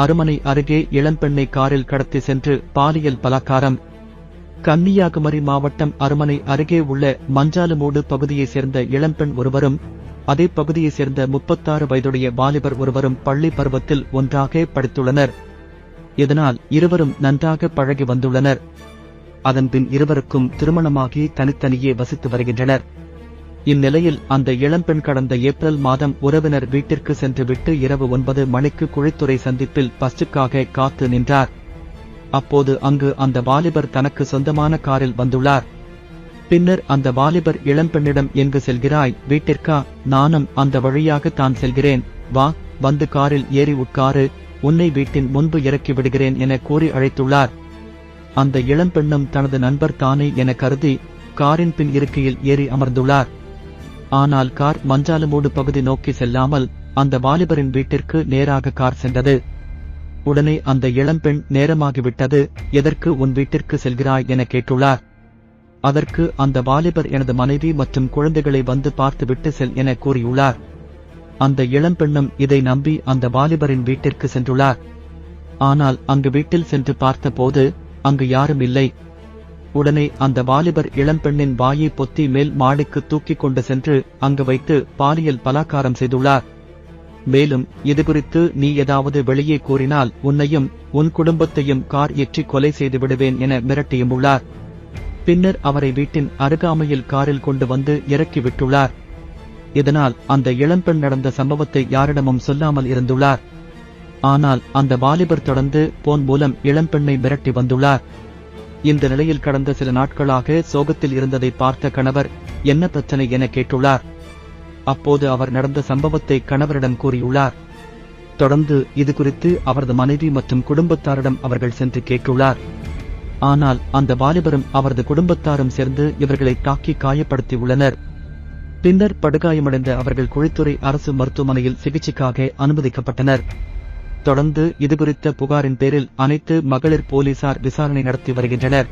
அருமனை அருகே இளம்பெண்ணை காரில் கடத்தி சென்று பாலியல் பலாக்காரம் கன்னியாகுமரி மாவட்டம் அருமனை அருகே உள்ள மஞ்சாலுமூடு பகுதியைச் சேர்ந்த இளம்பெண் ஒருவரும் அதே பகுதியைச் சேர்ந்த முப்பத்தாறு வயதுடைய வாலிபர் ஒருவரும் பள்ளி பருவத்தில் ஒன்றாக படித்துள்ளனர். இதனால் இருவரும் நன்றாக பழகி வந்துள்ளனர். அதன்பின் இருவருக்கும் திருமணமாகி தனித்தனியே வசித்து வருகின்றனர். இந்நிலையில் அந்த இளம்பெண் கடந்த ஏப்ரல் மாதம் உறவினர் வீட்டிற்கு சென்றுவிட்டு இரவு ஒன்பது மணிக்கு குழித்துறை சந்திப்பில் பஸ்டுக்காக காத்து நின்றார். அப்போது அங்கு அந்த வாலிபர் தனக்கு சொந்தமான காரில் வந்துள்ளார். பின்னர் அந்த வாலிபர் இளம்பெண்ணிடம் எங்கு செல்கிறாய்? வீட்டிற்கா? நானும் அந்த வழியாக தான் செல்கிறேன். வா வந்து காரில் ஏறி உட்காரு. உன்னை வீட்டின் முன்பு இறக்கி விடுகிறேன் என கூறி அழைத்துள்ளார். அந்த இளம்பெண்ணும் தனது நண்பர் தானே என கருதி காரின் பின் இருக்கையில் ஏறி அமர்ந்துள்ளார். ஆனால் கார் மஞ்சாலமூடு பகுதி நோக்கி செல்லாமல் அந்த வாலிபரின் வீட்டிற்கு நேராக கார் சென்றது. உடனே அந்த இளம்பெண் நேரமாகிவிட்டது. எதற்கு உன் வீட்டிற்கு செல்கிறாய்? என கேட்டுள்ளார். அதற்கு அந்த வாலிபர் எனது மனைவி மற்றும் குழந்தைகளை வந்து பார்த்துவிட்டு செல் என கூறியுள்ளார். அந்த இளம்பெண்ணும் இதை நம்பி அந்த வாலிபரின் வீட்டிற்கு சென்றுள்ளார். ஆனால் அங்கு வீட்டில் சென்று பார்த்தபோது அங்கு யாரும் இல்லை. உடனே அந்த வாலிபர் இளம்பெண்ணின் வாயை பொத்தி மேல் மாடிக்கு தூக்கிக் கொண்டு சென்று அங்கு வைத்து பாலியல் பலாக்காரம் செய்துள்ளார். மேலும் இதுகுறித்து நீ ஏதாவது வெளியே கூறினால் உன்னையும் உன் குடும்பத்தையும் கார் எற்றி கொலை செய்து விடுவேன் என மிரட்டியும் உள்ளார். பின்னர் அவரை வீட்டின் அருகாமையில் காரில் கொண்டு வந்து இறக்கி விட்டுள்ளார். இதனால் அந்த இளம்பெண் நடந்த சம்பவத்தை யாரிடமும் சொல்லாமல் இருந்துள்ளார். ஆனால் அந்த வாலிபர் தொடர்ந்து போன் மூலம் இளம்பெண்ணை மிரட்டி வந்துள்ளார். இந்த நிலையில் கடந்த சில நாட்களாக சோகத்தில் இருந்ததை பார்த்த கணவர் என்ன பிரச்சனை? என கேட்டுள்ளார். அப்போது அவர் நடந்த சம்பவத்தை கணவரிடம் கூறியுள்ளார். தொடர்ந்து இது குறித்து அவரது மனைவி மற்றும் குடும்பத்தாரிடம் அவர்கள் சென்று கேட்டுள்ளார். ஆனால் அந்த வாலிபரும் அவரது குடும்பத்தாரும் சேர்ந்து இவர்களை தாக்கி காயப்படுத்தியுள்ளனர் பின்னர் படுகாயமடைந்த அவர்கள் குழித்துறை அரசு மருத்துவமனையில் சிகிச்சைக்காக அனுமதிக்கப்பட்டனர். தொடர்ந்து இதுகுறித்த புகாரின் பேரில் அனைத்து மகளிர் போலீசார் விசாரணை நடத்தி வருகின்றனர்.